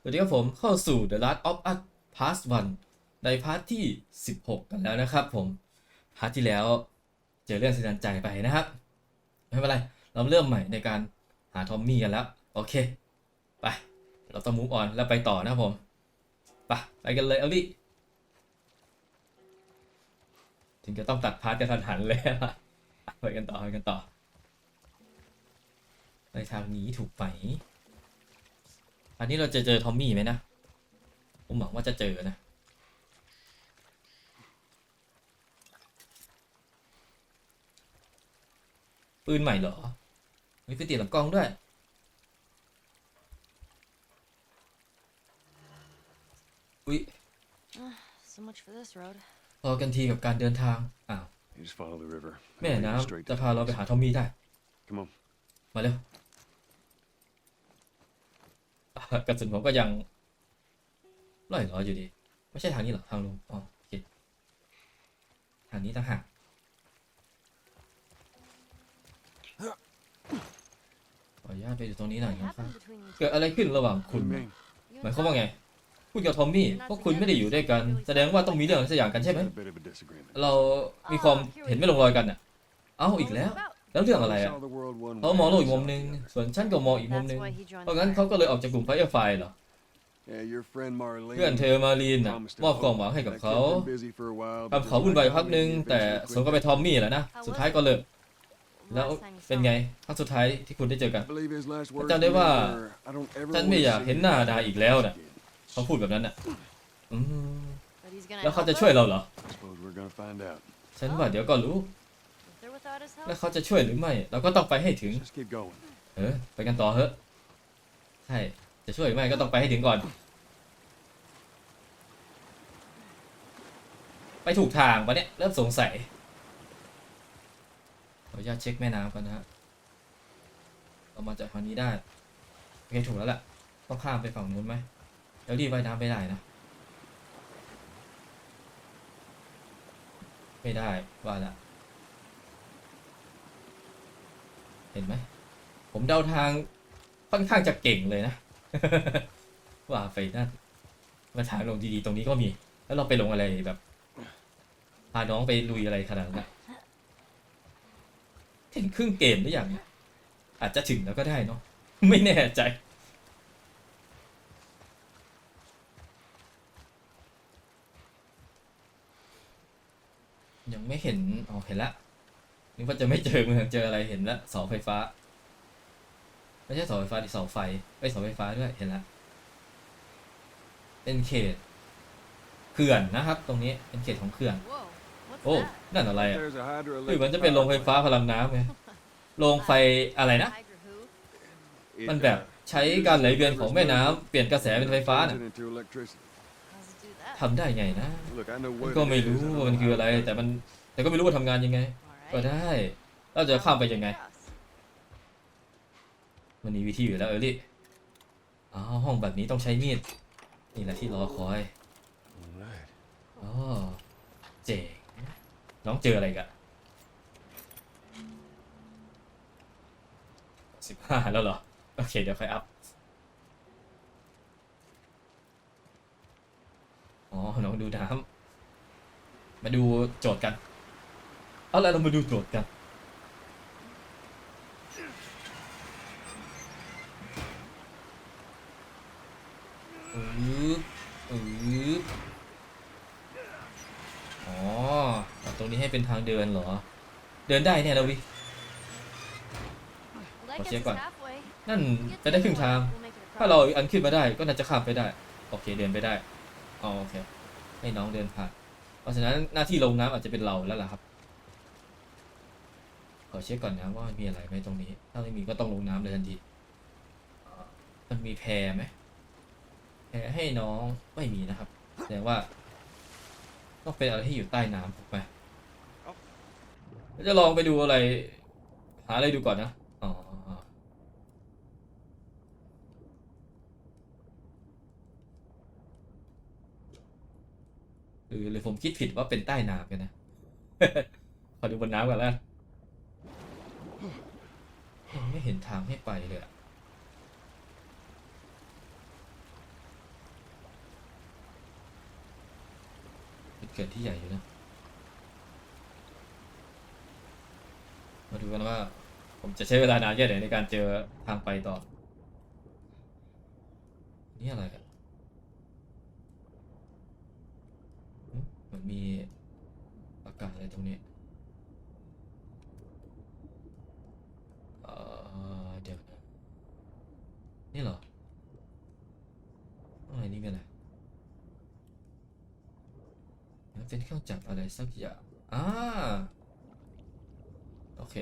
สวัสดีครับผมเข้าสู่ The Last of Us Part 1 ในพาร์ทที่ 16 กันแล้วนะครับผม พาร์ทที่แล้วเจอเรื่องสะเทือนใจไปนะครับ ไม่เป็นไร เราเริ่มใหม่ในการหาทอมมี่กันแล้ว โอเค ไป เราต้องมูฟออนแล้วไปต่อนะผม ไป ไปกันเลยเอาดิถึงจะต้องตัดพาร์ทกระทันหันเลยอะไปกันต่อไปกันต่อ ไปทางนี้ถูกไหม อันนี้เราจะเจอทอมมี่ไหมนะ ผมหวังว่าจะเจอนะ ปืนใหม่เหรอมีไปติดหลังกล้องด้วย อุ๊ย So much for this road. พอกันทีกับการเดินทาง อ้าว You just follow the river. แม่ It'll lead you น้ straight ำจะ to พาเราไปหาทอมมี่ได้ Come on. มาเร็วอะ กระสุนผมก็ยังร่อยหรออยู่ดี ไม่ใช่ทางนี้หรอ ทางลงอ๋อโอเคทางนี้ต่างหากขออนุญาตไปอยู่ตรงนี้หน่อย What นะครับ happened between you เกิดอะไรขึ้นระหว่าง What คุ do ณ you mean? two? หมายความว่าไงคุณกับทอมมี่พวกคุณไม่ได้อยู่ด้วยกัน แสดงว่าต้องมีเรื่องอะไรสักอย่างกันใช่ไหม Had a bit of a disagreement. เรามีความเห็นไม่ลงรอยกันอะ เอ้า What อีก was แล้ it ว about? แล้วเรื่องอะไรอะ Saw the world one เขา way, มองโลก I อีกมุม saw หนึ่ง the other. ส่วนฉันก็มองอีกมุม That's หนึ่ง why he joined เพราะ the งั้น fire. เขาก็เลยออกจากกลุ่มไฟเออร์ไฟเหรอ Yeah, your friend Marlene เพื่อนเธอมารีนน่ะ promised to มอบความ help. หวังให้กับ That เขา kid been busy for a while, but ทำเขา just วุ่น like วาย I พักหนึ่ง did, he แต่ eventually สมก็ quit. ไปทอมมี่แหละนะ สุดท้ายก็เลิกแล้ว Last time you เป็น saw ไง him. ครั้งสุดท้ายที่คุณได้เจอกัน I believe his last words จำได้ to me ว่า were, "I don't ever ฉัน wanna ไม่อยาก see เห็น you หน้า again." ดาอีกแล้วน่ะเขาพูดแบบนั้นน่ะอืม But he's gonna แล้วเขา help จะ us? ช่วยเราเหรอ I suppose we're gonna find out. ฉันว่าเดี๋ยวก็รู้ แล้ว help? เขาจะช่วยหรือไม่ เราก็ต้องไปให้ถึง Just keep going. เออ ไปกันต่อเถอะใช่จะช่วยหรือไม่ก็ต้องไปให้ถึงก่อน ไปถูกทางปะเนี่ย เริ่มสงสัยขออนุญาตเช็คแม่น้ำก่อนนะฮะเรามาจากทางนี้ได้โอเคถูกแล้วแหละต้องข้ามไปฝั่งนู้นไหมแล้วรีบว่ายน้ำไปได้นะไม่ได้ว่าละ เห็นไหม ผมเดาทางค่อนข้างจะเก่งเลยนะ ว่าไปนั่นมาทางลงดีๆ ตรงนี้ก็มี แล้วเราไปลงอะไรแบบ พาน้องไปลุยอะไรขนาดนั้นถึงครึ่งเกมหรือยังอาจจะถึงแล้วก็ได้เนาะไม่แน่ใจยังไม่เห็น อ๋อ เห็นละ นึกว่าจะไม่เจอเมืองเจออะไรเห็นละเสาไฟฟ้า ไม่ใช่เสาไฟฟ้าดิเสาไฟไม่เสาไฟฟ้าด้วยเห็นละเป็นเขตเขื่อนนะครับ ตรงนี้เป็นเขตของเขื่อน Whoa. What's โอ้ that? นั่นอะไรอะ There's a เฮ้ย hydroelectric มันจะเป็นโรงไฟ power ฟ้า plant. พลังน้ำไงโรงไฟอะไรนะ Hydra who? It, มันแบบ uh, ใช้การไหลเวียนของแม่น้ำเปลี่ยนกระแสเป็นไฟฟ้า turns น่ะ it into electricity. How's it do that? ทำได้ไงนะ Look, I know มัน what ก็ it ไม่ is, รู้ I don't ว่า know มันคือ how อะไร it แต่มัน works. แต่ก็ไม่รู้ว่าทำงานยังไง Alright. ก็ได้ เราจะข้ามไปยังไง Cross. มันมีวิธีอยู่แล้วเออลี่อ๋อห้องแบบนี้ต้องใช้มีด นี่แหละที่รอคอย Alright. อ๋อเจ๋งน้องเจออะไรกันสิบห้าแล้วเหรอ โอเค เดี๋ยวค่อยอัพ อ๋อ น้องดูน้ำมาดูโจทย์กัน เอาแล้วเรามาดูโจทย์กัน อืออืออ๋อเอาตรงนี้ให้เป็นทางเดินเหรอ เดินได้เนี่ยนะวิ Well, that What's gets your us gun? halfway. นั่น Get ไปได้ the ครึ่ง other ทาง one, we'll make it ถ้าเรา across. อันขึ้นมาได้ก็น่าจะข้ามไปได้ โอเคเดินไปได้อ๋อโอเค ให้น้องเดินผ่าน เพราะฉะนั้นหน้าที่ลงน้ำอาจจะเป็นเราแล้วล่ะครับ ขอเช็คก่อนนะว่ามีอะไรไหมตรงนี้ ถ้าไม่มีก็ต้องลงน้ำเลยทันทีมันมีแพรไหมแพรให้น้องไม่มีนะครับแสดงว่าต้องเป็นอะไรที่อยู่ใต้น้ำถูกไหมจะลองไปดูอะไร หาอะไรดูก่อนนะอ๋อหรือหรือผมคิดผิดว่าเป็นใต้น้ำกันนะ ขอดูบนน้ำก่อนแล้ว ไม่เห็นทางให้ไปเลยอะนเกิดที่ใหญ่อยู่นะ มาดูกันว่า ผมจะใช้เวลานานแค่ไหนในการเจอทางไปต่อ นี่อะไรกันมันมีอากาศอะไรตรงนี้ นี่เหรออะไรนี่เป็นะไรมันเป็นเครื่องจักรอะไรสักอย่างอ่าโอเค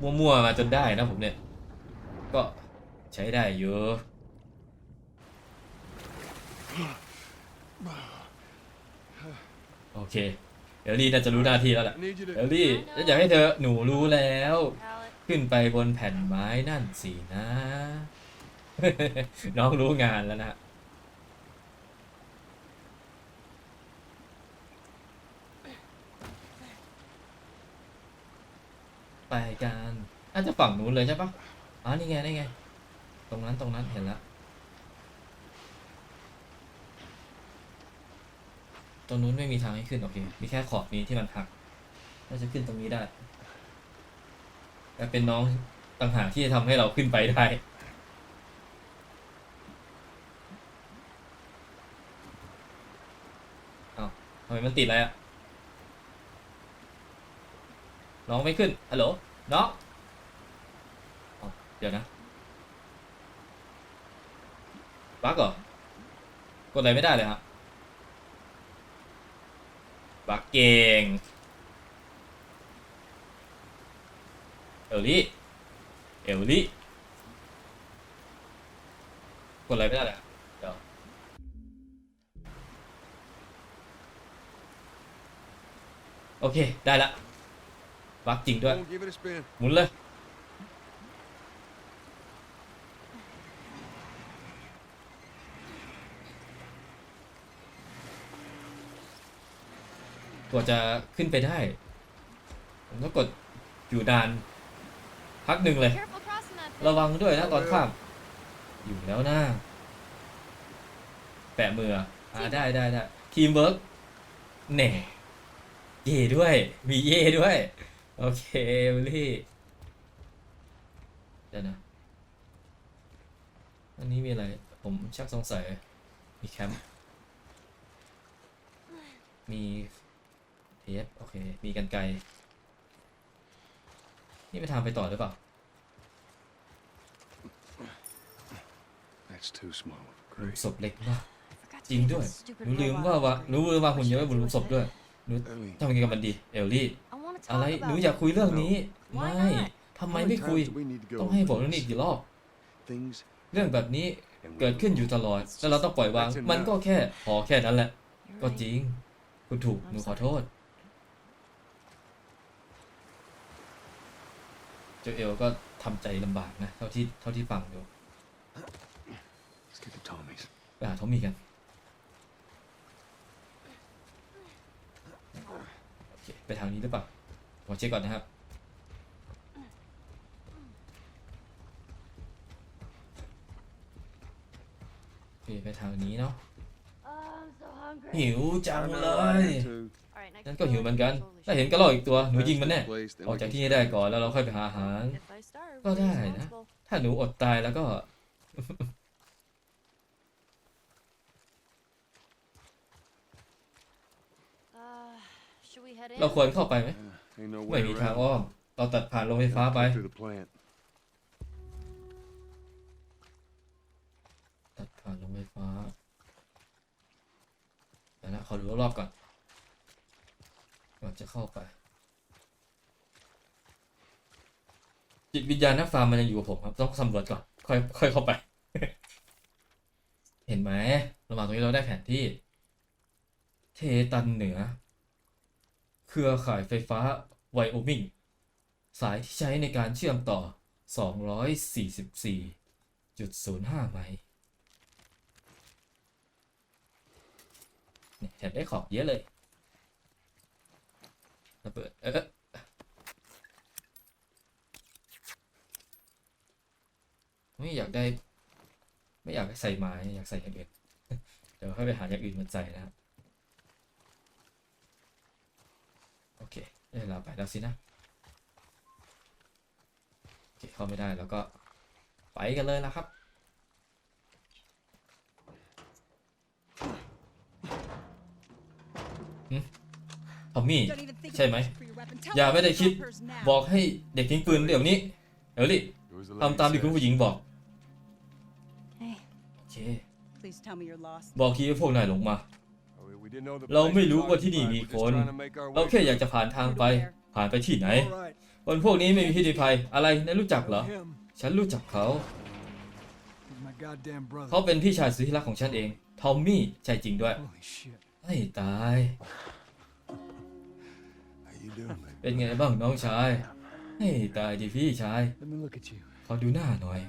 มั่วๆมาจนได้นะผมเนี่ย ก็ใช้ได้อยู่โอเคเดี๋ยวลีน่าจะรู้หน้าที่แล้วแหละ I need you เดี๋ยว to. ลีฉันอยากให้เธอหนูรู้แล้ว ขึ้นไปบนแผ่นไม้นั่นสินะ น้องรู้งานแล้วนะไปกันอาจจะฝั่งนู้นเลยใช่ปะอ๋อนี่ไงนี่ไง ตรงนั้นตรงนั้นเห็นแล้วตรงนู้นไม่มีทางให้ขึ้น โอเค มีแค่ขอบนี้ที่มันหักน่าจะขึ้นตรงนี้ได้ และเป็นน้องต่างหากที่จะทำให้เราขึ้นไปได้ เอาทำไมมันติดอะไรอะน้องไม่ขึ้น ฮัลโหล น้องอ๋อเดี๋ยวนะ บั๊กเหรอ กดอะไรไม่ได้เลยฮะบั๊กเก่ง เอลลี่เอลลี่กดอะไรไม่ได้เลยอะเดี๋ยวโอเค ได้ละบักจริงด้วย Come on, give it a spin. หมุนเลย กว่าจะขึ้นไปได้ ผมต้องกดอยู่นาน พักหนึ่งเลย Careful crossing that. ระวังด้วยนะตอนข้าม อยู่แล้วนะแปะมืออ่าได้ได้ได้ทีมเวิร์กแหน่เย่ด้วย มีเย่ด้วย โอเคเอลลี่เดี๋ยวนะ อันนี้มีอะไร ผมชักสงสัย มีแคมป์ มีเทปโอเค มีกันไกล นี่ไปทางไปต่อหรือเปล่า That's too small. หลุม Great. ศพเล็กมาก Forgot to จริง get ด้วย that stupid หนูลืม robot ว่าว่า over หนูลืมว่าหุ่นยนต์ไว้บนหลุมศพด้วย Ellie, ทำยังไงกับมันดีเอลลี่ I want to อะไร talk หนู about อยากคุยเรื่องนี้ Why ไม่ not? ทำไม how many ไม่คุย times do we need to go ต้องให้ over บอกเรื่องนี้ this? กี่รอบ Things เรื่องแบบนี้ and we เกิดขึ้นอยู่ตลอด แล้วเราต้องปล่อยวาง That's มันก็ enough. แค่ พอแค่นั้นแหละ You're ก็ right. จริง คุณถูก หนูขอโทษ เจ้าเอลก็ทำใจลำบากนะเท่าที่เท่าที่ฟังดู Let's get to Tommy's. ไปหาทอมมี่กันโอเคไปทางนี้หรือเปล่าขอเช็คก่อนนะครับโอเคไปทางนี้เนาะ Oh, I'm so hungry. หิวจัง I เล know, I ย am too. All right, next งั้นก็หิวเหมือนกัน Holy ถ้าเห็น shit. กระรอกอีกตัว หนูยิงมันแน่ Pass this place, then ออก we จาก can ที่นี่ได้ก่อนแล้วเราค่อยไปหาอาหาร If I starve, Go who's die, nah. responsible? ถ้าหนูอดตายแล้วก็ Uh, should we head in? เราควรเข้าไปไหม Uh, ain't no ไม่ way มีทาง around. อ้อม เราตัดผ่านโรงไฟฟ้าไป Get through the plant. ตัดผ่านโรงไฟฟ้าเดี๋ยวนะขอดูรอบๆก่อนก่อน จะเข้าไป จิตวิญญาณนักฟาร์มมันยังอยู่กับผมครับ ต้องสำรวจก่อน ค่อยค่อยเข้าไป เห็นไหมเรามาตรงนี้เราได้แผนที่ เทตันเหนือ เครือข่ายไฟฟ้าไวโอมิง สายที่ใช้ในการเชื่อมต่อ 244.05 ไมล์เนี่ยแถมได้ขอบเยอะเลย ระเบิดเออไม่อยากได้ ไม่อยากใส่ไม้อยากใส่อย่างอื่นเดี๋ยวให้ไปหาอย่างอื่นมาใส่นะโอเคได้ลาไปแล้วสินะเข้าไม่ได้แล้วก็ไปกันเลยนะครับทอมมี่ ใช่ไหม อย่าไม่ได้คิด บอกให้เด็กทิ้งปืนเดี๋ยวนี้ เอลลี่ It was the ทำตามที่คุณผู้หญิงบอก Hey, โอเค Please tell me you're lost. บอกทีพวกนายลงมา Oh, we- we didn't know the เรา place ไม่ was รู้ว่าที่นี่ occupied. มี We're ค just น trying to make our เรา way แค่อยากจะผ่านทางไป ผ่านไปที่ไหน All right. คนพวกนี้ไม่มีพิธีภัย อะไรนายรู้จักเหรอ Him. ฉันรู้จักเขา He's my goddamn brother. เขาเป็นพี่ชายสุดที่รักของฉันเอง ทอมมี่ ใช่จริงด้วย Holy shit. ให้ตาย How you doing, baby? เป็นไงบ้างน้องชายให้ตายดิพี่ชาย Let me look at you. ขอดูหน้าหน่อย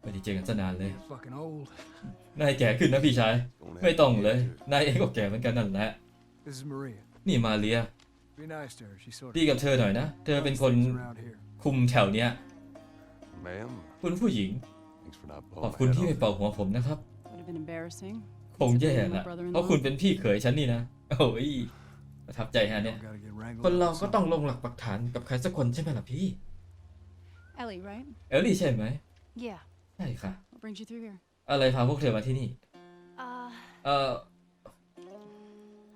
ไม่ได้เจอกันซะนานเลย You're fucking old. นายแก่ขึ้นนะพี่ชาย Don't ไม่ have ต้อง to เลย get to it. นายเองก็แก่เหมือนกันนั่นแหละ This is Maria. นี่มาเรีย Be nice to her. She's sort of ดีกับเธอหน่อยนะ เธอเป็นคน things around here. คุมแถวเนี้ย Ma'am, คุณผู้หญิง thanks for not ขอบ blowing คุณ my ที่ head ไม่ off. เป่าหัวผมนะครับ Would have been embarrassing. คงแย่ considering แหละ my brother-in-law. เพราะคุณเป็นพี่เขยฉันนี่นะ โอ้ย ประทับใจฮะเนี่ย Gotta get wrangled คนเรา up ก็ with ต้องลงหลักปักฐานกับใครสักคนใช่ไหมล่ะพี่ Ellie, right? เอลลี่ใช่ไหม yeah. ใช่ค่ะ What brings you through here? อะไรพาพวกเธอมาที่นี่ Uh, เอ่อ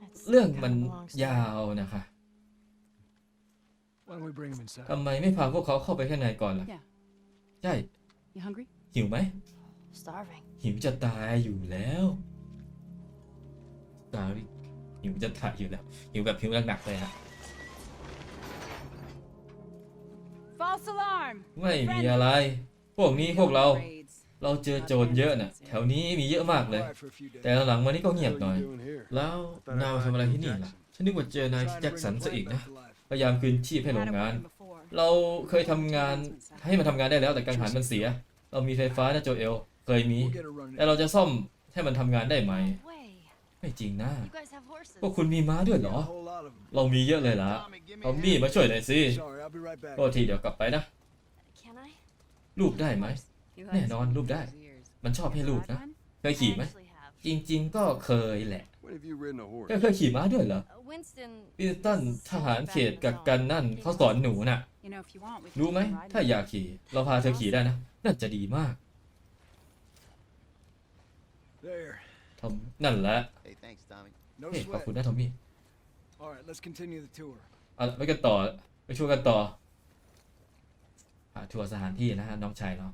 it's เรื่องมัน kinda long story. ยาวนะคะ Why don't we bring him inside? ทำไมไม่พาพวกเขาเข้าไปข้างในก่อนล่ะ Yeah. ใช่ You hungry? หิวไหม Starving. หิวจะตายอยู่แล้วตายหิว จะตายอยู่แล้วหิวแบบหิวหนักๆเลยฮะ False alarm! ไม่มีอะไร พวกนี้พวกเรา Raids. เราเจอโจรเยอะน่ะ แถวนี้มีเยอะมากเลย Quiet for a few days. แต่หลังๆมานี้ก็เงียบ What หน่อย are you doing here? แล้วนายมาทำอะไรที่นี่ล่ะ ฉันนึกว่าเจอนายที่ Trying แจ็ค to สัน bring the ซะอีก plant นะ back to life. พยายามคืนชีพให้โรงงาน Had it working before. เราเคยทำงานให้มันทำงานได้แล้วแต่กังหันมันเสีย เรามีไฟฟ้านะโจเอล เคยมี We'll get it running. แต่เราจะซ่อมให้มันทำงานได้ไหม No way. ไม่จริงนะ You guys have horses. พวกคุณมีม้าด้วยเหรอ A whole lot of 'em. เรามีเยอะเลยล่ะ give ทอมมี่มาช่วยหน่อยสิ Sorry, I'll be right back. โทษทีเดี๋ยวกลับไปนะ Can I? รูปได้ไหม You Yeah, like no, some look of that. those ears. มันชอบให้รูป Ride นะ one? เคยขี่ไหม I actually have. จริง ๆ ก็เคยแหละ When have you ridden a horse? เคยขี่ม้าด้วยเหรอ Uh, Winston. วินสตันทหารเขตกักกันนั่นเขาสอนหนูน่ะ You know, if you want, we can รู้ไหม take a ride ถ้า with อยากขี่ เราพาเธอขี่ได้นะ น่าจะดีมาก There. ทอมนั่นแหละ Hey, thanks, Tommy. No เฮ้ยขอบ sweat. คุณนะทอมมี่ All right, let's continue the tour. เอาไปกันต่อไปช่วยกันต่อหาทัวร์สถานที่นะฮะน้องชายเนาะ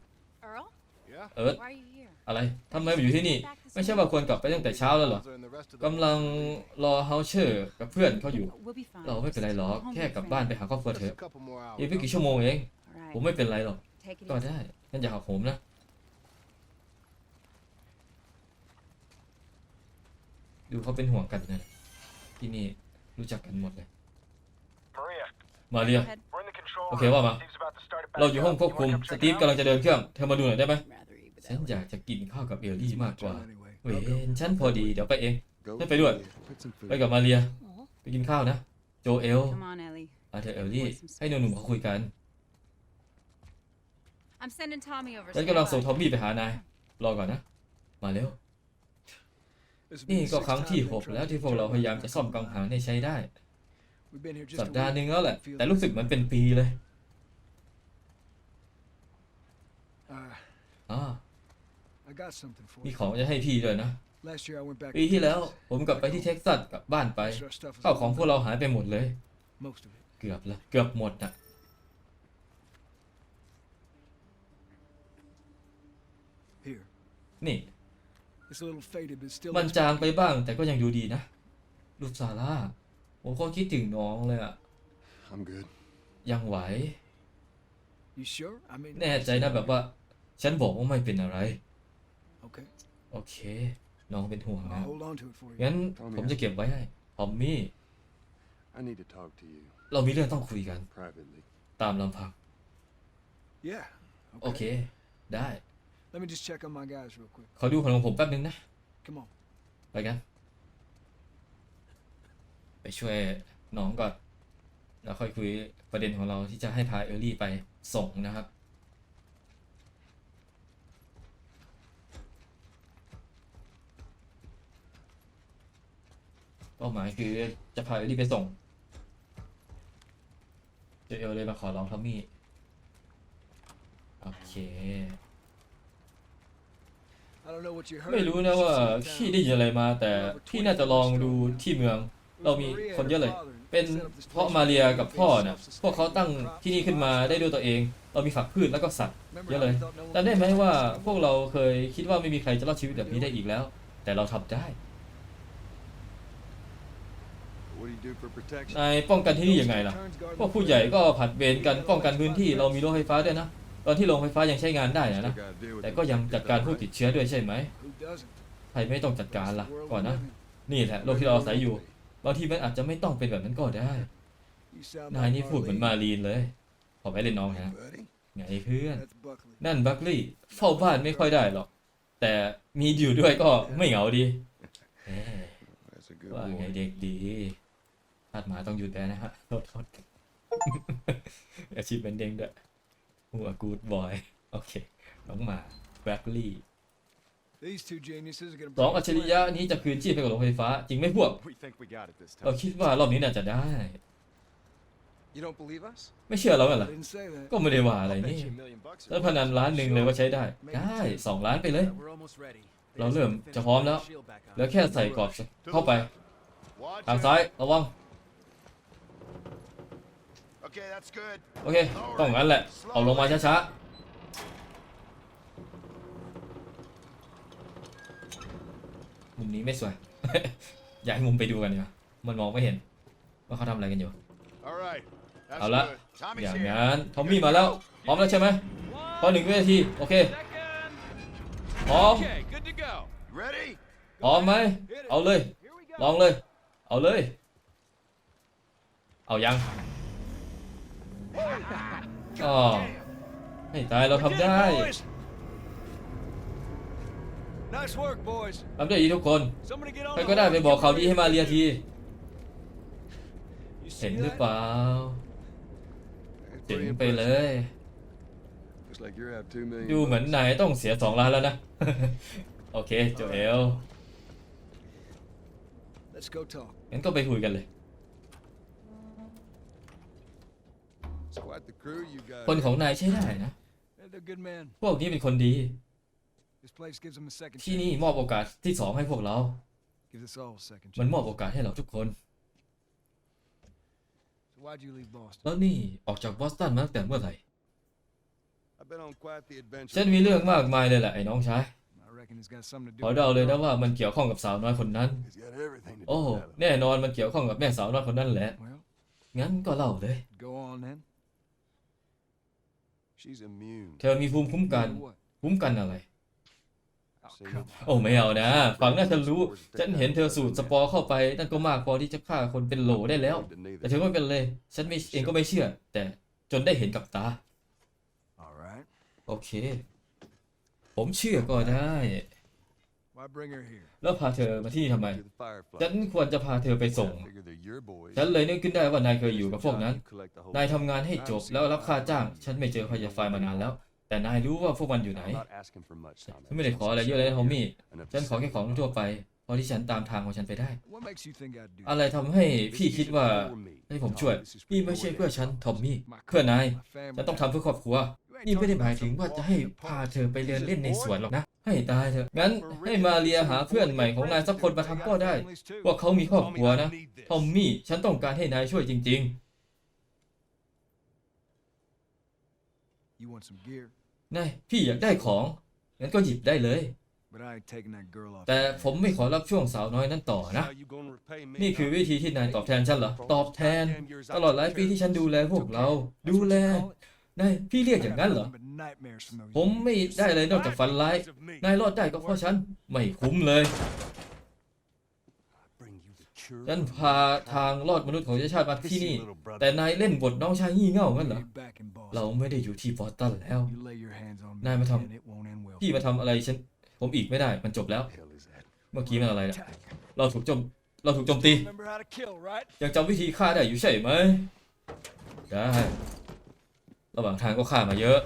Earl? Yeah? เอิร์ธ Why are you here? อะไรทำไมมาอยู่ที่นี่ ไม่ใช่ว่าควรกลับไปตั้งแต่เช้าแล้วเหรอ Are in the rest of the กำลังรอเฮาเชอร์กับเพื่อนเขาอยู่ We'll be fine. เราไม่เป็นไรหรอก Just go home แค่ to your กลับบ้านไป friend. หาครอบครัวเถ Just อะ a couple more hours. อีกไม่กี่ชั่วโมงเอง All ผม right. ไม่เป็นไรหรอก Take it ก็ easy. ได้งั้นอย่าหักโหมนะ ดูเขาเป็นห่วงกันนะที่นี่รู้จักกันหมดเลย Maria, มาเรีย Go ahead. we're in the control Okay, room. Mama. Steve's about to start it back เราอยู่ห้อง up. ควบ You คุม wanna come ส check ตีฟ it กำลัง out? จะเดินเครื่อง เธอมาดูหน่อยได้ไหม Rather eat ฉัน without อยากจะกินข้าวกับเอลลี่มากกว่า Anyway, เว้ย I'll go. ฉันพอดี เดี๋ยวไปเอง Go Thế for phải luôn. it. Put some food ไปกับมาเรีย Oh. ไปกินข้าวนะ โจเอล Come on, Ellie. อาเธอเอลลี่ ให้หนุ่มๆเขาคุยกัน I'm sending Tommy over. ฉัน Stand กำลังส่ง by. ทอมมี่ไปหานาย รอก่อนนะ มาเร็ว This will be นี่ the ก็ sixth ครั้งที่ time we've 6แล้ว tried ที่ to พวกเรา turn พยายาม around จะซ่อมกังหันให้ใช้ได้ We've been here just สัป a ดาห์ week. หนึ่งแล้วแหละ Feels แต่รู้สึกเหมันเป็นปีเลย Uh, อ่า I got something for มี you. ของจะให้พี่ด้วยนะ Last year I went back ปี to ที่แล้ว Texas. ผมกลับไปที่เท็กซัสกลับบ้านไป Most of our stuff was ข้าว all ของพวก gone. เราหายไปหมดเลย Most of it. เกือบละเกือบหมดอะ Here. นี่ มัน looks จาง pretty. ไปบ้าง แต่ก็ยังดูดีนะลูกซาร่าผมก็คิดถึงน้องเลยอะ I'm good. ยังไหว You sure? I mean. แน่ใจนะแบบว่า ฉันบอกว่าไม่เป็นอะไร Okay. โอเค น้องเป็นห่วงนะ I'll hold on to it for you. งั้นผมจะเก็บไว้ให้ทอมมี่ I need to talk to you เรามีเรื่องต้องคุยกัน privately. ตามลำพัง Yeah. โอเค ได้ Let me just check on my guys real quick. ขอดูผลของผมแป๊บนึงนะ Come on. ไปกัน ไปช่วยน้องก่อน แล้วค่อยคุยประเด็นของเราที่จะให้พาเอลลี่ไปส่งนะครับ เป้าหมายคือจะพาเอลลี่ไปส่งเอลเลยมาขอร้องทอมมี่ โอเค I don't know what you heard. ไม่รู้นะว่าพี่ได้ยินอะไรมา แต่พี่น่าจะลองดูที่เมือง เรามีคนเยอะเลย เป็นเพราะมาเรียกับพ่อน่ะพวกเขาตั้งที่นี่ขึ้นมาได้ด้วยตัวเอง เรามีฝักพืชแล้วก็สัตว์เยอะเลยแต่ได้ไหมว่าพวกเราเคยคิดว่าไม่มีใครจะรอดชีวิตแบบนี้ได้อีกแล้ว แต่เราทำได้ What do you do for protection? นายป้องกันที่นี่ยังไงล่ะ พวกผู้ใหญ่ก็ผัดเวรกันป้องกันพื้นที่เรามีโรงไฟฟ้าด้วยนะ ตอนที่โรงไฟฟ้ายังใช้งานได้นะ Still นะ gotta deal with แต่ the ก็ยังจัดการผู้ right? ติดเชื้อด้วยใช่ไหม Who doesn't? ใครไม่ต้องจัดการล่ะ That's the world ก่อน we นะ live in. นี่แหละโลกที่เราอาศัยอยู่ บางทีมันอาจจะไม่ต้องเป็นแบบนั้นก็ได้ You sound นาย like นี่พูดเหมือนมา Marlene. รีนเลย ขอไปเล่นน้องนะ Buddy? ไงเพื่อน That's Buckley. นั่นบัคลี่ เฝ้าบ้านไม่ค่อยได้หรอก แต่มีอยู่ด้วยก็ไม่เหงาดีเอ้ย That's a good ว่าไง boy. เด็กดีทาดหมาต้องหยุดแล้วนะฮะโทษโทษอาชีพเป็นเด้งด้วย หัวกูดบอยโอเคน้องหมาแบล็กลี่ These two geniuses are gonna สอง bring อัจฉริยะนี้จะคืนชีพให้กับโรงไฟฟ้า จริงไหมพวก We think we got it this เรา time. คิดว่ารอบนี้น่าจะได้ You don't believe us? ไม่เชื่อเราเหร I อ didn't say that. ก็ไม่ได้ว่าอะไร I'll นี่ bet you a million bucks. it แล้วพนัน works. ล้านหนึ่งเลยว่าใช้ได้ ได้สองล้านไปเลย We're almost ready. They เรา just เริ่ม need to จะ finish พร้อมแล้ว putting the shield back on. เหลือแค่ใส่กรอบ To เข้า the ไป left. Watch ทาง out. ซ้ายระวัง Okay, that's good. โอเค ต้องงั้นแหละ เอาลงมาช้าๆ มุมนี้ไม่สวย อยากให้มุมไปดูกันดีกว่ามันมองไม่เห็น ว่าเขาทำอะไรกันอยู่ All right. That's เอาละ good. Tommy's อย่าง here. นั้นทอมมี่มาแล้ว พร้อมแล้วใช่ไหมพอหนึ่งวินาที โอเค พร้อม Okay, good to go. Ready? พร้อมไหม เอาเลย ลองเลย เอาเลย เอายัง อ๋อให้ตายเราทำได้ Boys! Nice work, boys. ทำได้ดีทุกคน Somebody get on ใคร the ก็ได้ horn ไป and บอก get ข่าวดี ready. ให้มาเรียที You เห็น see หรือ that? เปล่า That's เจ๋ง pretty ไปเล impressive. ย Looks like you're have two million. ดูเหมือน bucks. นายต้องเสียสองล้านแล้วนะ โอเคโจเอล Let's go talk. งั้นก็ไปคุยกันเลย คนของนายใช้ได้นะ Yeah, They're good men. พวกนี้เป็นคนดี This place gives them a second ที่ chance. นี่มอบโอกาสที่สองให้พวกเรา Gives us all a second มัน chance. มอบโอกาสให้เราทุกคน So why'd you leave Boston? แล้วนี่ออกจากบอสตันมาตั้งแต่เมื่อไหร่ I've been on quite the adventure. ฉันมีเรื่องมากมายเลยแหละไอ้น้องชาย I reckon it's got something to do ขอ with เดาเลยนะ it. ว่ามันเกี่ยวข้องกับสาวน้อยคนนั้น He's got everything to do โอ้ with that. แน่นอนมันเกี่ยวข้องกับแม่สาวน้อยคนนั้นแหละ Well, งั้นก็เล่าเลย go on then. She's immune. เธอมีภูมิคุ้มกัน Do what? คุ้มกันอะไร Oh, See? come โอ้ไม่เอานะฟังน่าจะรู้ฉันเห็นเธอสูดสปอร์เข้าไปนั่นก็มากพอที่จะฆ่าคนเป็นโหลได้แล้ว To neither. แต่เธอไม่เป็นเลย ฉันไม่เองก็ไม่เชื่อ แต่จนได้เห็นกับตา All right. โอเค ผมเชื่อก็ได้ Why bring her here? แล้วพาเธอมาที่นี่ทำไม To the Firefly. ฉันควรจะพาเธอไปส่ง I figure they're your boys. ฉันเลยนึกขึ้นได้ว่านายเคยอยู่กับพวกนั้น You collect the whole นายทำงานให้จบแล้วรับค่าจ้าง ฉันไม่เจอพยาไฟมานานแล้ว แต่นายรู้ว่าพวกมันอยู่ไหน I'm not asking for much, Tommy. ฉันไม่ได้ขออะไรเยอะเลยนะทอมมี่ Enough to ฉันขอแค่ save ของ your ทั่ว life. ไปพอที่ฉันตามทางของฉันไปได้ What makes you think I'd do อะไร that? ทำให้พี่ This คิด isn't ว่า for me, ให้ผม Tommy. ช่วย This is for นี่ไม่ your ใช่เพื่อ dad, ฉัน Tommy. ทอมมี่ My เพื่อนาย my family. ฉันต้องทำเพื่อครอบครัว You ain't นี่ไม่ได้ talking หมาย about ถึง some ว่าจะ walk ให้ in the พา park. เธอไปเดินเล่นในสวนหรอกนะ ให้ตายเถอะ งั้นให้มาเรียหาเพื่อนใหม่ของนายสักคนมาทำก็ได้พวกเขามีครอบครัวนะ ทอมมี่ ฉันต้องการให้นายช่วยจริง You want some gear? ๆนาย พี่อยากได้ของ งั้นก็หยิบได้เลย But I ain't taking that girl off. แต่ your ผมไม่ขอรับช่วงสาวน้อยนั้นต่อ This is นะ how you gonna repay me, นี่คือ huh? วิธีที่นายตอบแทนฉันเหรอ ตอบแทน ตลอดหลายปีที่ฉันดูแลพวกเรา That's ดู what แล you call it? นายพี่เรียก I อย่าง got นั้นเหรอ nothing but nightmares from those ผมไม่ idiots. ได้เลยนอกจากฝันร้าย Because of me. นายรอดได้ก็เพราะฉัน ไม่คุ้มเลย Bring you the cure ฉัน of พาทางรอดมนุษย์ของชาติมาที่ Pissy นี่ little brother. แต่นายเล่นบทน้องชายงี่เง่างั้นเหรอ You back in Boston. เราไม่ได้อยู่ที่บอสตันแล้ว You lay your hands on me, Này, mà thầm- and it won't end well. พี่มาทำอะไรฉัน ผมอีกไม่ได้ มันจบแล้ว hell is that? เมื่อกี้มันอะไรเนี่ย Attack. เราถูกโจม เราถูกโจมตี Remember how to kill, right? ยังจำวิธีฆ่าได้อยู่ใช่ไหม ได้ ระหว่างทางก็ฆ่ามาเยอะ